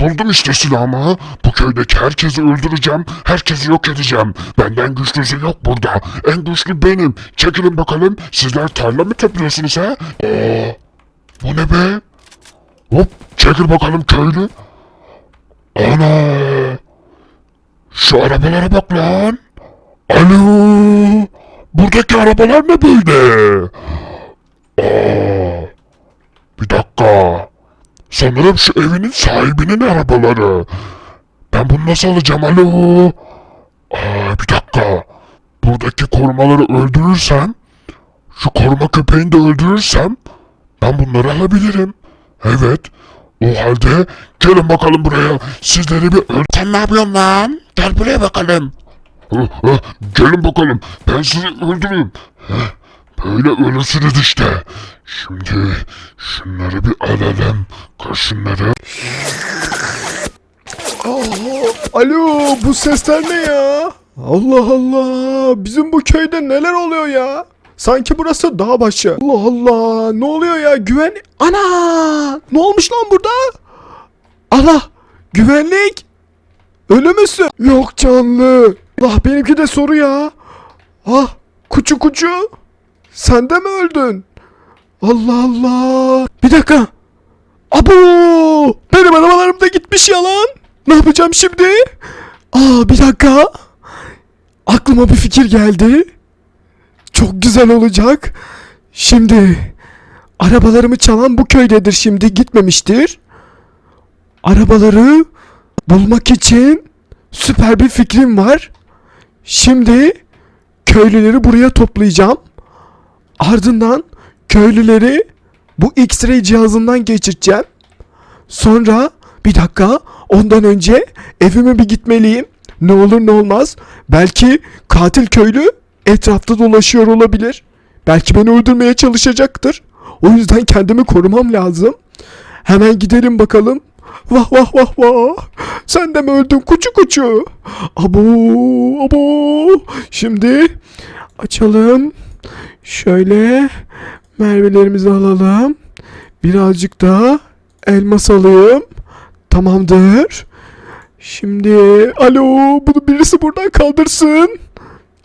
buldum işte silahımı. Bu köydeki herkesi öldüreceğim. Herkesi yok edeceğim. Benden güçlüsü yok burada. En güçlü benim. Çekilin bakalım. Sizler tarla mı topluyorsunuz ha? Aa, bu ne be? Hop çekil bakalım köylü. Ana. Şu arabalara bak lan. Alo. Buradaki arabalar ne böyle? Aa. Sanırım şu evinin sahibinin arabaları. Ben bunu nasıl alacağım alo? Aa, bir dakika. Buradaki korumaları öldürürsem, şu koruma köpeğini de öldürürsem, ben bunları alabilirim. Evet. O halde gelin bakalım buraya. Sizleri bir öl... Sen ne yapıyorsun lan? Gel buraya bakalım. Gelin bakalım. Ben sizi öldüreyim. Böyle ölürsünüz işte. Şimdi şunları bir alalım. Kurşunları. Alo bu sesler ne ya? Allah Allah bizim bu köyde neler oluyor ya? Sanki burası dağ başı. Allah Allah ne oluyor ya güven... Ana ne olmuş lan burada? Allah güvenlik. Ölü müsün? Yok canlı. Allah benimki de soru ya. Ah kuçu kuçu. Sen de mi öldün? Allah Allah. Bir dakika. Abo! Benim arabalarım da gitmiş yalan. Ne yapacağım şimdi? Aa bir dakika. Aklıma bir fikir geldi. Çok güzel olacak. Şimdi arabalarımı çalan bu köydedir şimdi gitmemiştir. Arabaları bulmak için süper bir fikrim var. Şimdi köylüleri buraya toplayacağım. Ardından köylüleri bu X-ray cihazından geçireceğim. Sonra bir dakika ondan önce evime bir gitmeliyim. Ne olur ne olmaz. Belki katil köylü etrafta dolaşıyor olabilir. Belki beni öldürmeye çalışacaktır. O yüzden kendimi korumam lazım. Hemen gidelim bakalım. Vah vah vah vah. Sen de mi öldün kuçu kuçu? Abo abo. Şimdi açalım. Şöyle mervelerimizi alalım. Birazcık daha elmas alayım. Tamamdır. Şimdi alo bunu birisi buradan kaldırsın.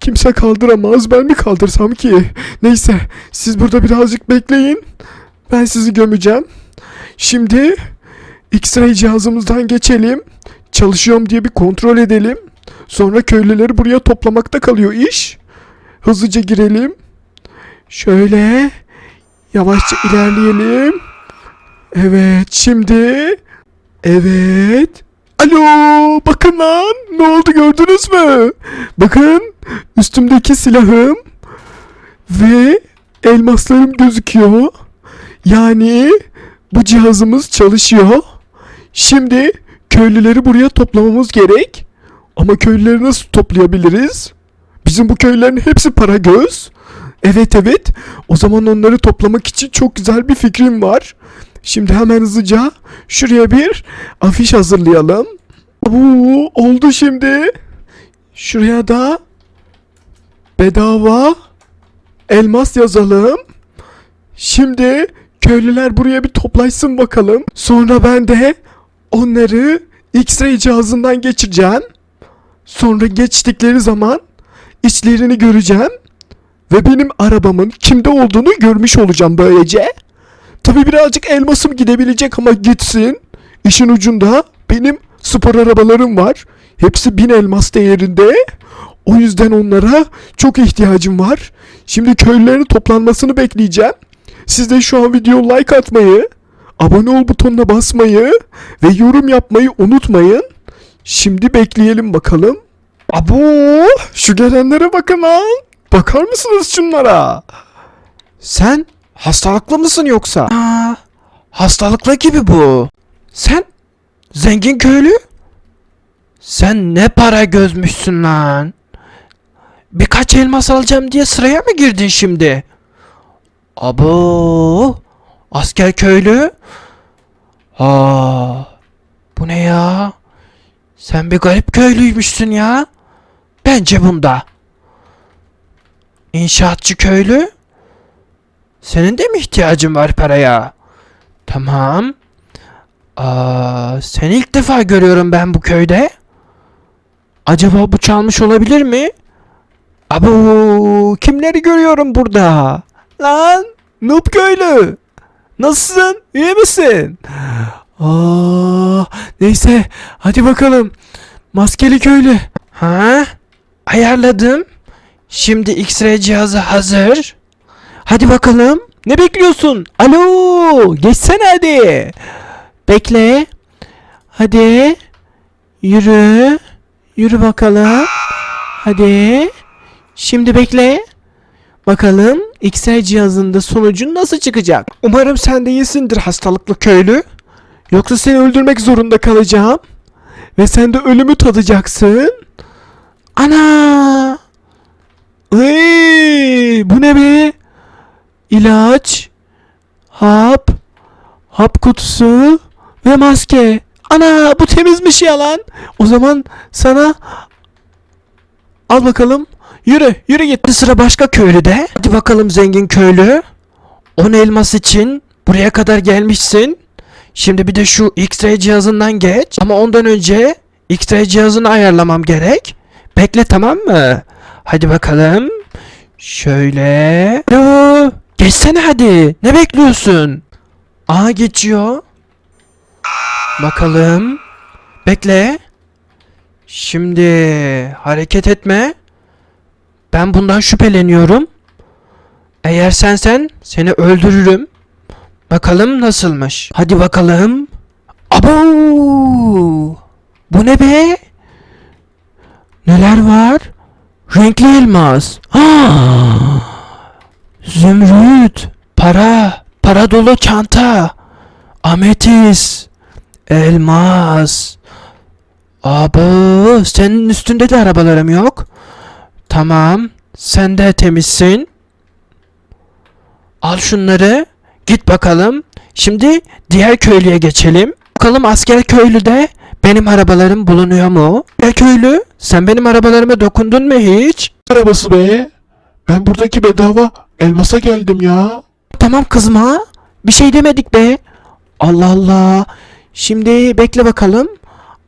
Kimse kaldıramaz. Ben mi kaldırsam ki? Neyse siz burada birazcık bekleyin. Ben sizi gömeceğim. Şimdi X-ray cihazımızdan geçelim. Çalışıyorum diye bir kontrol edelim. Sonra köylüleri buraya toplamakta kalıyor iş. Hızlıca girelim. Şöyle yavaşça ilerleyelim. Evet şimdi evet Alo bakın lan ne oldu gördünüz mü? Bakın üstümdeki silahım ve elmaslarım gözüküyor. Yani bu cihazımız çalışıyor. Şimdi köylüleri buraya toplamamız gerek. Ama köylüleri nasıl toplayabiliriz? Bizim bu köylülerin hepsi para göz. Evet evet. O zaman onları toplamak için çok güzel bir fikrim var. Şimdi hemen hızlıca şuraya bir afiş hazırlayalım. Oo, oldu şimdi. Şuraya da bedava elmas yazalım. Şimdi köylüler buraya bir toplaşsın bakalım. Sonra ben de onları X-ray cihazından geçireceğim. Sonra geçtikleri zaman içlerini göreceğim. Ve benim arabamın kimde olduğunu görmüş olacağım böylece. Tabi birazcık elmasım gidebilecek ama gitsin. İşin ucunda benim spor arabalarım var. Hepsi bin elmas değerinde. O yüzden onlara çok ihtiyacım var. Şimdi köylülerin toplanmasını bekleyeceğim. Siz de şu an video like atmayı, abone ol butonuna basmayı ve yorum yapmayı unutmayın. Şimdi bekleyelim bakalım. Abo şu gelenlere bakın lan. Bakar mısınız şunlara? Sen hastalıklı mısın yoksa? Aa, hastalıklı gibi bu. Sen zengin köylü? Sen ne para gözmüşsün lan? Birkaç elmas alacağım diye sıraya mı girdin şimdi? Abo, asker köylü? Aa, bu ne ya? Sen bir garip köylüymüşsün ya. Bence bunda. İnşaatçı köylü? Senin de mi ihtiyacın var paraya? Tamam. Aa, seni ilk defa görüyorum ben bu köyde. Acaba bu çalmış olabilir mi? Abu kimleri görüyorum burada? Lan Noob köylü. Nasılsın? İyi misin? Aa, neyse hadi bakalım. Maskeli köylü. Ha? Ayarladım. Şimdi X-ray cihazı hazır. Hadi bakalım. Ne bekliyorsun? Alo, geçsene hadi. Bekle. Hadi. Yürü. Yürü bakalım. Hadi. Şimdi bekle. Bakalım X-ray cihazında sonucun nasıl çıkacak? Umarım sen de iyisindir hastalıklı köylü. Yoksa seni öldürmek zorunda kalacağım. Ve sen de ölümü tadacaksın. Ana! Iy, bu ne be? İlaç, hap, hap kutusu ve maske. Ana bu temizmiş ya lan. O zaman sana al bakalım. Yürü, yürü git. Sıra başka köylüde. Hadi bakalım zengin köylü. 10 elmas için buraya kadar gelmişsin. Şimdi bir de şu X-ray cihazından geç. Ama ondan önce X-ray cihazını ayarlamam gerek. Bekle tamam mı? Hadi bakalım. Şöyle. Alo. Geçsene hadi. Ne bekliyorsun? Aa geçiyor. Bakalım. Bekle. Şimdi hareket etme. Ben bundan şüpheleniyorum. Eğer sensen seni öldürürüm. Bakalım nasılmış. Hadi bakalım. Abo! Bu ne be? Neler var? Renkli elmas. Zümrüt. Para. Para dolu çanta. Ametis. Elmas. Abo, senin üstünde de arabalarım yok. Tamam. Sen de temizsin. Al şunları. Git bakalım. Şimdi diğer köylüye geçelim. Bakalım asker köylüde benim arabalarım bulunuyor mu? Ya köylü sen benim arabalarıma dokundun mu hiç? Arabası be. Ben buradaki bedava elmasa geldim ya. Tamam kızma. Bir şey demedik be. Allah Allah. Şimdi bekle bakalım.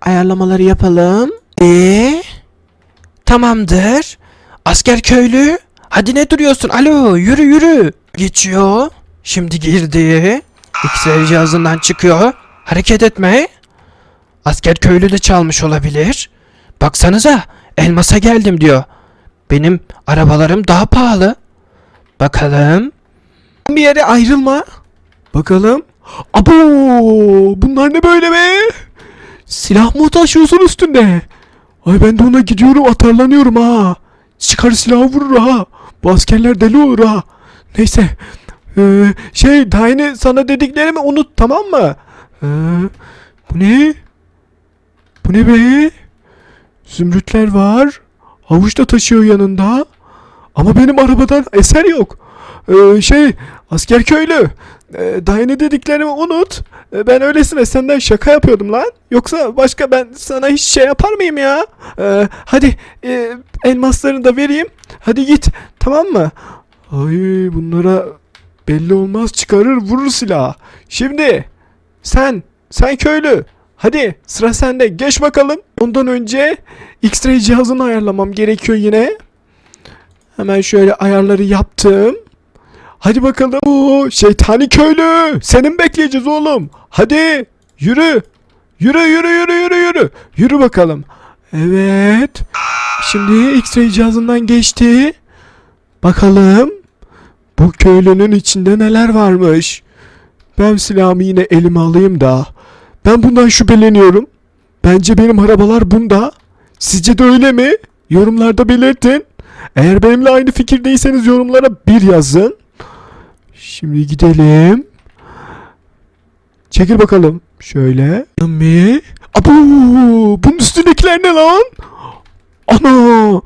Ayarlamaları yapalım. Ee, tamamdır. Asker köylü. Hadi ne duruyorsun? Alo yürü yürü. Geçiyor. Şimdi girdi. X-ray cihazından çıkıyor. Hareket etme. Asker köylü de çalmış olabilir. Baksanıza elmasa geldim diyor. Benim arabalarım daha pahalı. Bakalım. Bir yere ayrılma. Bakalım. Abo! Bunlar ne böyle be? Silah mı taşıyorsun üstünde? Ay ben de ona gidiyorum atarlanıyorum ha. Çıkar silahı vurur ha. Bu askerler deli olur ha. Neyse. Ee, şey daha sana dediklerimi unut tamam mı? Ee, bu ne? Bu ne be? Zümrütler var. Havuç da taşıyor yanında. Ama benim arabadan eser yok. Ee, şey asker köylü. Ee, daha ne dediklerimi unut. Ee, ben öylesine senden şaka yapıyordum lan. Yoksa başka ben sana hiç şey yapar mıyım ya? Ee, hadi e, elmaslarını da vereyim. Hadi git tamam mı? Ay bunlara belli olmaz çıkarır vurur silah. Şimdi sen sen köylü. Hadi sıra sende geç bakalım. Ondan önce X-ray cihazını ayarlamam gerekiyor yine. Hemen şöyle ayarları yaptım. Hadi bakalım. Oo, şeytani köylü. Senin bekleyeceğiz oğlum. Hadi yürü. Yürü yürü yürü yürü yürü. Yürü bakalım. Evet. Şimdi X-ray cihazından geçti. Bakalım. Bu köylünün içinde neler varmış. Ben silahımı yine elime alayım da. Ben bundan şüpheleniyorum. Bence benim arabalar bunda. Sizce de öyle mi? Yorumlarda belirtin. Eğer benimle aynı fikirdeyseniz yorumlara bir yazın. Şimdi gidelim. Çekil bakalım. Şöyle. Mi? Abu! Bunun üstündekiler ne lan? Ana!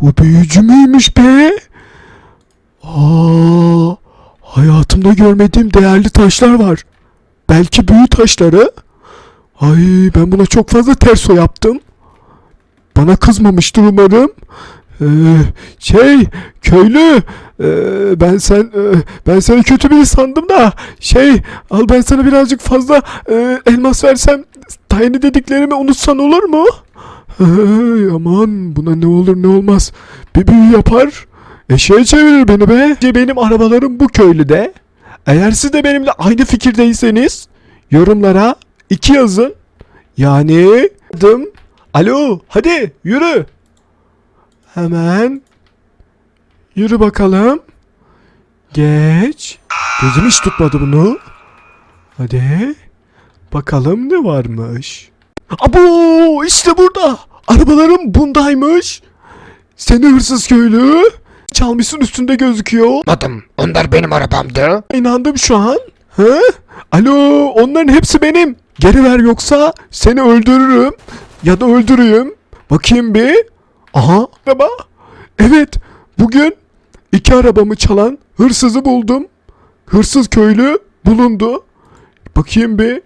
Bu büyücü müymüş be? Aa! Hayatımda görmediğim değerli taşlar var. Belki büyü taşları. Ay ben buna çok fazla terso yaptım. Bana kızmamıştır umarım. Ee, şey köylü ee, ben sen ee, ben seni kötü biri sandım da şey al ben sana birazcık fazla ee, elmas versem tiny dediklerimi unutsan olur mu? Ay, aman buna ne olur ne olmaz bir büyü yapar eşeğe çevirir beni be. Benim arabalarım bu köylüde. Eğer siz de benimle aynı fikirdeyseniz yorumlara iki yazın. Yani adım Alo hadi yürü. Hemen yürü bakalım. Geç. Gözüm hiç tutmadı bunu. Hadi. Bakalım ne varmış. Abo işte burada. Arabalarım bundaymış. Seni hırsız köylü. Çalmışsın üstünde gözüküyor. Adım. Onlar benim arabamdı. İnandım şu an. Hı? Alo onların hepsi benim. Geri ver yoksa seni öldürürüm. Ya da öldüreyim. Bakayım bir. Aha araba. Evet bugün iki arabamı çalan hırsızı buldum. Hırsız köylü bulundu. Bakayım bir.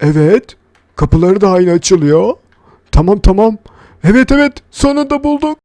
Evet. Kapıları da aynı açılıyor. Tamam tamam. Evet evet sonunda bulduk.